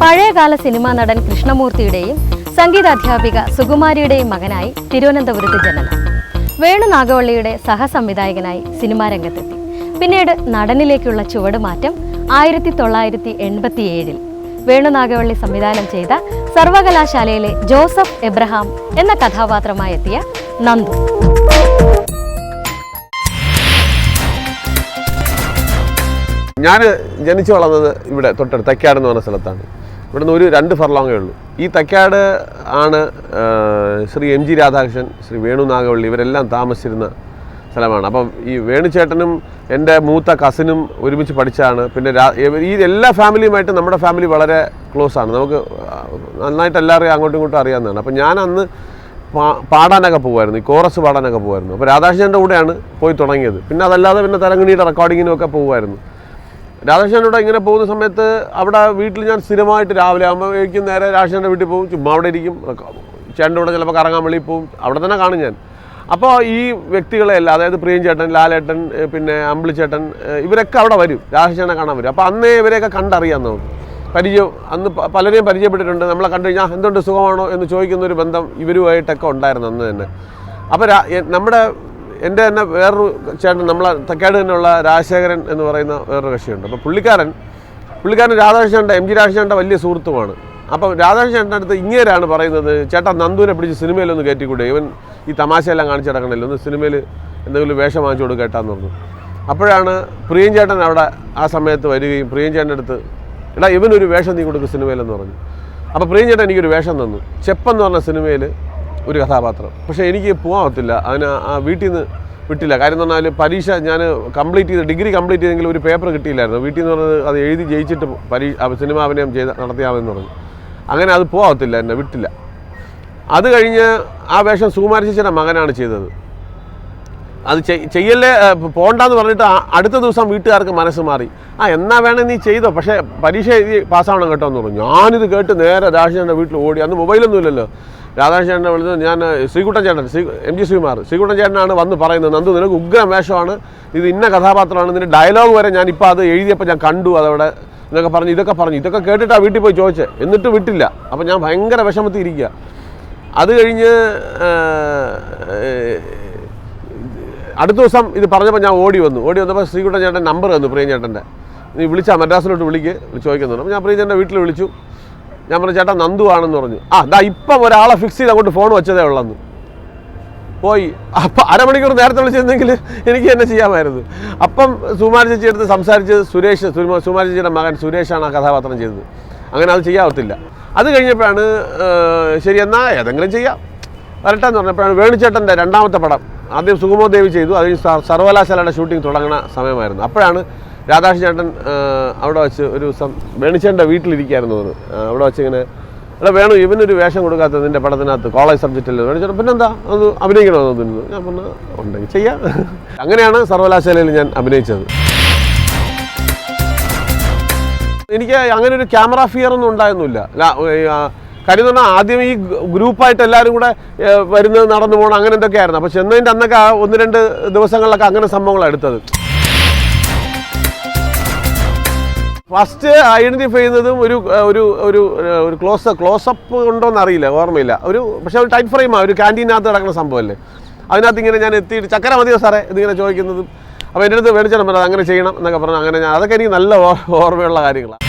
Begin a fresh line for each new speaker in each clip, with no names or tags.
പഴയകാല സിനിമാ നടൻ കൃഷ്ണമൂർത്തിയുടെയും സംഗീതാധ്യാപിക സുകുമാരിയുടെയും മകനായി തിരുവനന്തപുരത്ത് ജനനം. വേണു നാഗവള്ളിയുടെ സഹസംവിധായകനായി സിനിമാ രംഗത്തെത്തി. പിന്നീട് നടനിലേക്കുള്ള ചുവടുമാറ്റം ആയിരത്തി തൊള്ളായിരത്തി എൺപത്തിയേഴിൽ വേണു നാഗവള്ളി സംവിധാനം ചെയ്ത സർവകലാശാലയിലെ ജോസഫ് എബ്രഹാം എന്ന കഥാപാത്രമായി എത്തിയ നന്ദു.
ഞാൻ ജനിച്ചു വളർന്നത് ഇവിടെ തൊട്ടടുത്ത് തക്കാട് എന്ന് പറഞ്ഞ സ്ഥലത്താണ്. ഇവിടുന്ന് ഒരു രണ്ട് ഫർലോങ്ങേ ഉള്ളൂ. ഈ തക്കാട് ആണ് ശ്രീ എം ജി രാധാകൃഷ്ണൻ ശ്രീ വേണു നാഗവള്ളി ഇവരെല്ലാം താമസിച്ചിരുന്ന സ്ഥലമാണ്. അപ്പം ഈ വേണുചേട്ടനും എന്റെ മൂത്ത കസിനും ഒരുമിച്ച് പഠിച്ചാണ്. പിന്നെ ഈ എല്ലാ ഫാമിലിയുമായിട്ട് നമ്മുടെ ഫാമിലി വളരെ ക്ലോസ് ആണ്. നമുക്ക് നന്നായിട്ട് എല്ലാവരെയും അങ്ങോട്ടും ഇങ്ങോട്ടും അറിയാവുന്നതാണ്. അപ്പം ഞാൻ അന്ന് പാടാനൊക്കെ പോകുമായിരുന്നു. ഈ കോറസ് പാടാനൊക്കെ പോകുമായിരുന്നു. അപ്പോൾ രാധാകൃഷ്ണന്റെ കൂടെയാണ് പോയി തുടങ്ങിയത്. പിന്നെ അതല്ലാതെ പിന്നെ തലങ്ങണിയുടെ റെക്കോർഡിങ്ങിനും ഒക്കെ പോകുമായിരുന്നു. രാധാകൃഷ്ണനോട് ഇങ്ങനെ പോകുന്ന സമയത്ത് അവിടെ വീട്ടിൽ ഞാൻ സ്ഥിരമായിട്ട് രാവിലെ ആകുമ്പോഴേക്കും നേരെ രാധാകൃഷ്ണന്റെ വീട്ടിൽ പോകും ചുമ്മാ അവിടെ ഇരിക്കും. ചേട്ടന്റെ കൂടെ ചിലപ്പോൾ കറങ്ങാൻ വെളിയിൽ പോകും അവിടെ തന്നെ കാണും ഞാൻ. അപ്പോൾ ഈ വ്യക്തികളെല്ലാം അതായത് പ്രിയൻ ചേട്ടൻ ലാലേട്ടൻ പിന്നെ അമ്പിളിച്ചേട്ടൻ ചേട്ടൻ ഇവരൊക്കെ അവിടെ വരും. രാധാകൃഷ്ണനെ കാണാൻ വരും. അപ്പോൾ അന്നേ ഇവരെയൊക്കെ കണ്ടറിയാം നമുക്ക് പരിചയം അന്ന് പലരെയും പരിചയപ്പെട്ടിട്ടുണ്ട്. നമ്മളെ കണ്ടു കഴിഞ്ഞാൽ എന്തുകൊണ്ട് സുഖമാണോ? എന്ന് ചോദിക്കുന്ന ഒരു ബന്ധം ഇവരുമായിട്ടൊക്കെ ഉണ്ടായിരുന്നു അന്ന് തന്നെ. അപ്പോൾ നമ്മുടെ എന്റെ തന്നെ വേറൊരു ചേട്ടൻ നമ്മളെ തക്കാട് തന്നെയുള്ള രാജശേഖരൻ എന്ന് പറയുന്ന വേറൊരു കക്ഷിയുണ്ട്. അപ്പോൾ പുള്ളിക്കാരൻ പുള്ളിക്കാരൻ രാധാകൃഷ്ണന്റെ എം ജി രാധാകൃഷ്ണന്റെ വലിയ സുഹൃത്തുമാണ്. അപ്പം രാധാകൃഷ്ണന്റെ അടുത്ത് ഇങ്ങനെയാണ് പറയുന്നത് ചേട്ടാ നന്ദുവിനെ പിടിച്ച് സിനിമയിലൊന്ന് കയറ്റിക്കൂടെ? ഇവൻ ഈ തമാശയെല്ലാം കാണിച്ചു കിടക്കണല്ലോ ഒന്ന് സിനിമയിൽ എന്തെങ്കിലും വേഷം വാങ്ങിച്ചു കൊടുക്കുക കേട്ടാന്ന് പറഞ്ഞു. അപ്പോഴാണ് പ്രിയൻ ചേട്ടൻ അവിടെ ആ സമയത്ത് വരികയും പ്രിയൻ ചേട്ടന്റെ അടുത്ത് എടാ ഇവനൊരു വേഷം നീ കൊടുക്കും സിനിമയിലെന്ന് പറഞ്ഞു. അപ്പോൾ പ്രിയൻ ചേട്ടൻ എനിക്കൊരു വേഷം തന്നു. ചെപ്പെന്ന് പറഞ്ഞ സിനിമയിൽ ഒരു കഥാപാത്രം. പക്ഷേ എനിക്ക് പോകാൻ പറ്റില്ല അതിന് ആ വീട്ടിൽ നിന്ന് വിട്ടില്ല. കാര്യം എന്ന് പറഞ്ഞാൽ പരീക്ഷ ഞാൻ കംപ്ലീറ്റ് ചെയ്ത് ഡിഗ്രി കംപ്ലീറ്റ് ചെയ്തെങ്കിലും ഒരു പേപ്പർ കിട്ടിയില്ലായിരുന്നു. വീട്ടിൽ നിന്ന് പറഞ്ഞത് അത് എഴുതി ജയിച്ചിട്ട് പരീക്ഷ സിനിമ അഭിനയം ചെയ്ത് നടത്തിയാമെന്ന് പറഞ്ഞു. അങ്ങനെ അത് പോകത്തില്ല എന്നെ വിട്ടില്ല. അത് കഴിഞ്ഞ് ആ വേഷം സുകുമാര മകനാണ് ചെയ്തത്. അത് ചെയ്- ചെയ്യല്ലേ പോണ്ടെന്ന് പറഞ്ഞിട്ട് അടുത്ത ദിവസം വീട്ടുകാർക്ക് മനസ്സ് മാറി. ആ എന്നാ വേണേ നീ ചെയ്തോ. പക്ഷേ പരീക്ഷ എഴുതി പാസ്സാവണം കേട്ടോ എന്ന് പറഞ്ഞു. ഞാനിത് കേട്ട് നേരെ രാധാകൃഷ്ണന്റെ വീട്ടിൽ ഓടി. അന്ന് മൊബൈലൊന്നും ഇല്ലല്ലോ. രാധാകൃഷ്ണനെ വിളിച്ചത് ഞാൻ ശ്രീകുട്ടൻ ചേട്ടൻ ശ്രീ എം ജി ശ്രീകുമാർ ശ്രീകുട്ടൻ ചേട്ടനാണ് വന്ന് പറയുന്നത്. നന്ദു നിനക്ക് ഉഗ്രം വേഷമാണ്. ഇത് ഇന്ന കഥാപാത്രമാണ്. ഇതിന്റെ ഡയലോഗ് വരെ ഞാനിപ്പോൾ അത് എഴുതിയപ്പോൾ ഞാൻ കണ്ടു അതവിടെ. ഇതൊക്കെ പറഞ്ഞു ഇതൊക്കെ പറഞ്ഞു. ഇതൊക്കെ കേട്ടിട്ടാണ് വീട്ടിൽ പോയി ചോദിച്ചത് എന്നിട്ട് വിട്ടില്ല. അപ്പം ഞാൻ ഭയങ്കര വിഷമത്തിൽ ഇരിക്കുക അത് കഴിഞ്ഞ് ആ, അടുത്ത ദിവസം ഇത് പറഞ്ഞപ്പോൾ ഞാൻ ഓടി വന്നു. ഓടി വന്നപ്പോൾ ശ്രീകുട്ടൻ ചേട്ടൻ നമ്പർ തന്നു പ്രിയ ചേട്ടന്റെ നീ വിളിച്ചാൽ മദ്രാസിലോട്ട് വിളിക്ക് ചോദിക്കുന്നുണ്ട്. അപ്പോൾ ഞാൻ പ്രിയ ചേട്ടന്റെ വീട്ടിൽ വിളിച്ചു. ഞാൻ പറഞ്ഞു ചേട്ടൻ നന്ദു ആണെന്ന് പറഞ്ഞു. ആ ദാ ഇപ്പം ഒരാളെ ഫിക്സ് ചെയ്ത് അങ്ങോട്ട് ഫോൺ വെച്ചതേ ഉള്ളെന്ന്. പോയി. അപ്പം അരമണിക്കൂർ നേരത്തെ വിളിച്ചിരുന്നെങ്കിൽ എനിക്ക് തന്നെ ചെയ്യാമായിരുന്നു. അപ്പം സുമാര ചേച്ചി എടുത്ത് സംസാരിച്ച് സുരേഷ് സുമ- സുമാര ചേച്ചിയുടെ മകൻ സുരേഷാണ് ആ കഥാപാത്രം ചെയ്തത്. അങ്ങനെ അത് ചെയ്യാവത്തില്ല. അത് കഴിഞ്ഞപ്പോഴാണ് ശരി എന്നാൽ ഏതെങ്കിലും ചെയ്യാം. വരട്ടെ എന്ന് പറഞ്ഞപ്പോഴാണ് വേണുചേട്ടന്റെ രണ്ടാമത്തെ പടം. ആദ്യം സുഗമോ ദേവി ചെയ്തു. അതിന് സർവകലാശാലയുടെ ഷൂട്ടിംഗ് തുടങ്ങുന്ന സമയമായിരുന്നു. അപ്പോഴാണ് രാധാഷ് ചേട്ടൻ അവിടെ വെച്ച് ഒരു ദിവസം വേണുചേട്ടന്റെ വീട്ടിലിരിക്കുകയായിരുന്നു അത്. അവിടെ വെച്ച് ഇങ്ങനെ എടാ വേണു ഇവനൊരു വേഷം കൊടുക്കാത്ത നിന്റെ പടത്തിനകത്ത് കോളേജ് സബ്ജക്റ്റിൽ വേണിച്ചേട്ടൻ പിന്നെന്താ? അത് അഭിനയിക്കണമെന്ന് തോന്നുന്നു ഞാൻ പറഞ്ഞു ഉണ്ടെങ്കിൽ ചെയ്യാം. അങ്ങനെയാണ് സർവകലാശാലയിൽ ഞാൻ അഭിനയിച്ചത്. എനിക്ക് അങ്ങനെ ഒരു ക്യാമറ ഫിയർ ഒന്നും ഉണ്ടായിരുന്നില്ല കാര്യം പറഞ്ഞാൽ ആദ്യം ഈ ഗ്രൂപ്പായിട്ട് എല്ലാവരും കൂടെ വരുന്ന നടന്നു പോകണം അങ്ങനെ എന്തൊക്കെയായിരുന്നു? അപ്പോൾ ചെന്നതിന്റെ അന്നൊക്കെ ഒന്ന് രണ്ട് ദിവസങ്ങളിലൊക്കെ അങ്ങനെ സംഭവങ്ങളാണ് എടുത്തത്. ഫസ്റ്റ് ഐഡന്റിഫൈ ചെയ്യുന്നതും ഒരു ഒരു ഒരു ഒരു ക്ലോസ് ക്ലോസപ്പ് ഉണ്ടോ എന്ന് അറിയില്ല ഓർമ്മയില്ല. ഒരു പക്ഷേ ഒരു ടൈറ്റ് ഫ്രെയിമാണ് ഒരു ക്യാന്റീനകത്ത് കിടക്കുന്ന സംഭവമല്ലേ അതിനകത്ത് ഇങ്ങനെ ഞാൻ എത്തിയിട്ട് ചക്കര മതിയോ സാറേ? ഇതിങ്ങനെ ചോദിക്കുന്നതും. അപ്പോൾ എന്റെ അടുത്ത് മേടിച്ചാലും പറഞ്ഞത് അങ്ങനെ ചെയ്യണം എന്നൊക്കെ പറഞ്ഞു അങ്ങനെ ഞാൻ അതൊക്കെ എനിക്ക് നല്ല ഓർമ്മയുള്ള കാര്യങ്ങളാണ്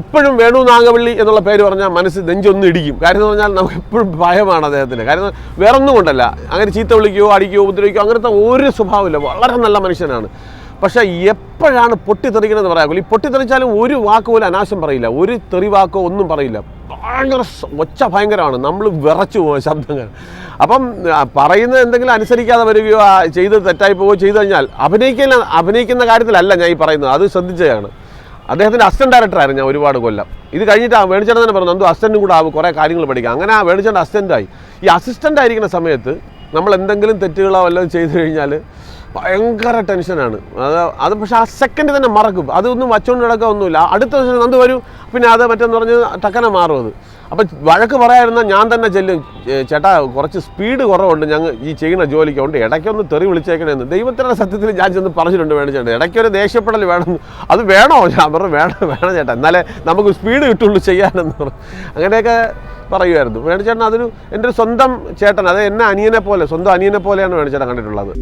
ഇപ്പോഴും വേണു നാഗവള്ളി എന്നുള്ള പേര് പറഞ്ഞാൽ മനസ്സ് നെഞ്ചൊന്നും ഇടിക്കും. കാര്യം എന്ന് പറഞ്ഞാൽ നമുക്ക് എപ്പോഴും ഭയമാണ് അദ്ദേഹത്തിന്. കാര്യം വേറെ ഒന്നും കൊണ്ടല്ല. അങ്ങനെ ചീത്ത വിളിക്കുകയോ അടിക്കുകയോ ഉപദ്രവിക്കുകയോ അങ്ങനത്തെ ഒരു സ്വഭാവമില്ല. വളരെ നല്ല മനുഷ്യനാണ്. പക്ഷേ എപ്പോഴാണ് പൊട്ടിത്തെറിക്കണമെന്ന് പറയാം ഈ പൊട്ടിത്തെറിച്ചാലും ഒരു വാക്ക് പോലും അനാശം പറയില്ല. ഒരു തെറി വാക്കോ ഒന്നും പറയില്ല. ഭയങ്കര ഒച്ച ഭയങ്കരമാണ്. നമ്മൾ വിറച്ചു പോകും ശബ്ദങ്ങൾ. അപ്പം പറയുന്നത് എന്തെങ്കിലും അനുസരിക്കാതെ വരികയോ ചെയ്ത് തെറ്റായി പോവുകയോ ചെയ്തു കഴിഞ്ഞാൽ അഭിനയിക്കുന്ന അഭിനയിക്കുന്ന കാര്യത്തിലല്ല ഞാൻ ഈ പറയുന്നത്. അത് ശ്രദ്ധിച്ചതാണ്. അദ്ദേഹത്തിന്റെ അസിസ്റ്റന്റ് ഡയറക്ടറായിരുന്നു ഞാൻ ഒരുപാട് കൊല്ലം. ഇത് കഴിഞ്ഞിട്ട് ആ വേണിച്ചേട്ടൻ തന്നെ പറഞ്ഞു എന്തോ അസിസ്റ്റന്റും കൂടെ ആവും കുറേ കാര്യങ്ങൾ പഠിക്കാം. അങ്ങനെ ആ വേണിച്ചേട്ടൻ അസിസ്റ്റന്റായി ഈ അസിസ്റ്റന്റ് ആയിരിക്കുന്ന സമയത്ത് നമ്മൾ എന്തെങ്കിലും തെറ്റുകളോ വല്ലതും ചെയ്തു കഴിഞ്ഞാൽ ഭയങ്കര ടെൻഷനാണ് അത് അത് പക്ഷേ ആ സെക്കൻഡ് തന്നെ മറക്കും. അതൊന്നും വച്ചുകൊണ്ട് നടക്കുക ഒന്നുമില്ല. അടുത്ത ദിവസം നന്ദു വരും. പിന്നെ അത് മറ്റെന്ന് പറഞ്ഞ് ടക്കനെ മാറും അത്. അപ്പം വഴക്ക് പറയാമായിരുന്ന ഞാൻ തന്നെ ചെല്ലും. ചേട്ടാ കുറച്ച് സ്പീഡ് കുറവുണ്ട്. ഞങ്ങൾ ഈ ചെയ്യുന്ന ജോലിക്ക് ഉണ്ട് ഇടയ്ക്കൊന്ന് തെറി വിളിച്ചേക്കണേന്ന്. ദൈവത്തിന്റെ സത്യത്തിൽ ഞാൻ ചെന്ന് പറഞ്ഞിട്ടുണ്ട് വേണം ചേട്ടാ. ഇടയ്ക്കൊരു ദേഷ്യപ്പെടൽ വേണം. അത് വേണോ? ഞാൻ പറഞ്ഞു വേണം വേണം ചേട്ടാ. എന്നാലേ നമുക്ക് സ്പീഡ് കിട്ടുള്ളൂ ചെയ്യാനെന്ന് പറഞ്ഞു. അങ്ങനെയൊക്കെ പറയുമായിരുന്നു വേണുചേട്ടൻ അതൊരു എന്റെ സ്വന്തം ചേട്ടൻ അത് എന്നെ അനിയനെ പോലെ സ്വന്തം അനിയനെ പോലെയാണ് വേണുചേട്ടൻ കണ്ടിട്ടുള്ളത്.